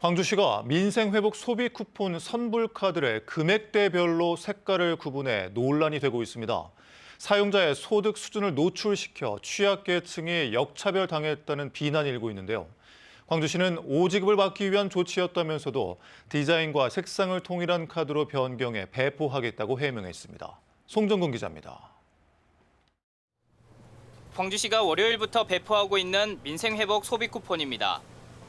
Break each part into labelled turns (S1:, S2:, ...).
S1: 광주시가 민생회복 소비 쿠폰 선불 카드를 금액대별로 색깔을 구분해 논란이 되고 있습니다. 사용자의 소득 수준을 노출시켜 취약계층이 역차별 당했다는 비난이 일고 있는데요. 광주시는 5지급을 받기 위한 조치였다면서도 디자인과 색상을 통일한 카드로 변경해 배포하겠다고 해명했습니다. 송정근 기자입니다.
S2: 광주시가 월요일부터 배포하고 있는 민생회복 소비 쿠폰입니다.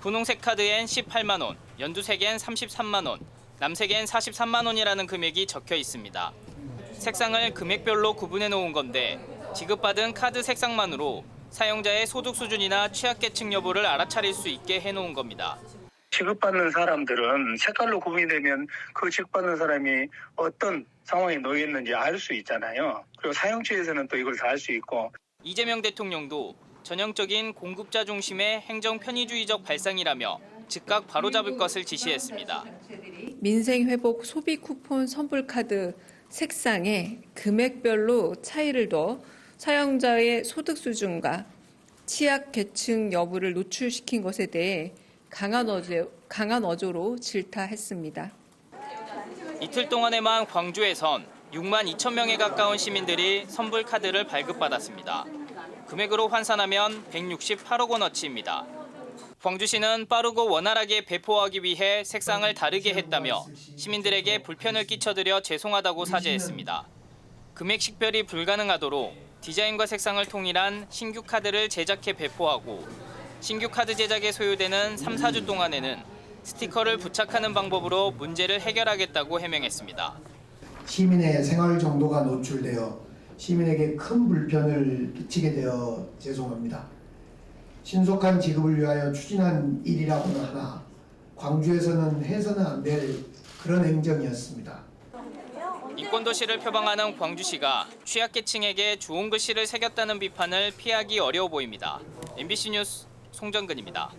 S2: 분홍색 카드엔 18만 원, 연두색엔 33만 원, 남색엔 43만 원이라는 금액이 적혀 있습니다. 색상을 금액별로 구분해 놓은 건데 지급받은 카드 색상만으로 사용자의 소득 수준이나 취약계층 여부를 알아차릴 수 있게 해 놓은 겁니다.
S3: 지급받는 사람들은 색깔로 구분이 되면 그 지급받는 사람이 어떤 상황에 놓여 있는지 알 수 있잖아요. 그리고 사용처에서는 또 이걸 다 알 수 있고
S2: 이재명 대통령도 전형적인 공급자 중심의 행정 편의주의적 발상이라며 즉각 바로잡을 것을 지시했습니다.
S4: 민생 회복 소비 쿠폰 선불 카드 색상에 금액별로 차이를 둬 사용자의 소득 수준과 취약 계층 여부를 노출시킨 것에 대해 강한 어조, 강한 어조로 질타했습니다.
S2: 이틀 동안에만 광주에선 6만 2천 명에 가까운 시민들이 선불 카드를 발급받았습니다. 금액으로 환산하면 168억 원어치입니다. 광주시는 빠르고 원활하게 배포하기 위해 색상을 다르게 했다며 시민들에게 불편을 끼쳐드려 죄송하다고 사죄했습니다. 금액 식별이 불가능하도록 디자인과 색상을 통일한 신규 카드를 제작해 배포하고 신규 카드 제작에 소요되는 3, 4주 동안에는 스티커를 부착하는 방법으로 문제를 해결하겠다고 해명했습니다.
S5: 시민의 생활 정도가 노출되어 시민에게 큰 불편을 끼치게 되어 죄송합니다. 신속한 지급을 위하여 추진한 일이라고는 하나 광주에서는 해서는 안 될 그런 행정이었습니다.
S2: 인권도시를 표방하는 광주시가 취약계층에게 좋은 글씨를 새겼다는 비판을 피하기 어려워 보입니다. MBC 뉴스 송정근입니다.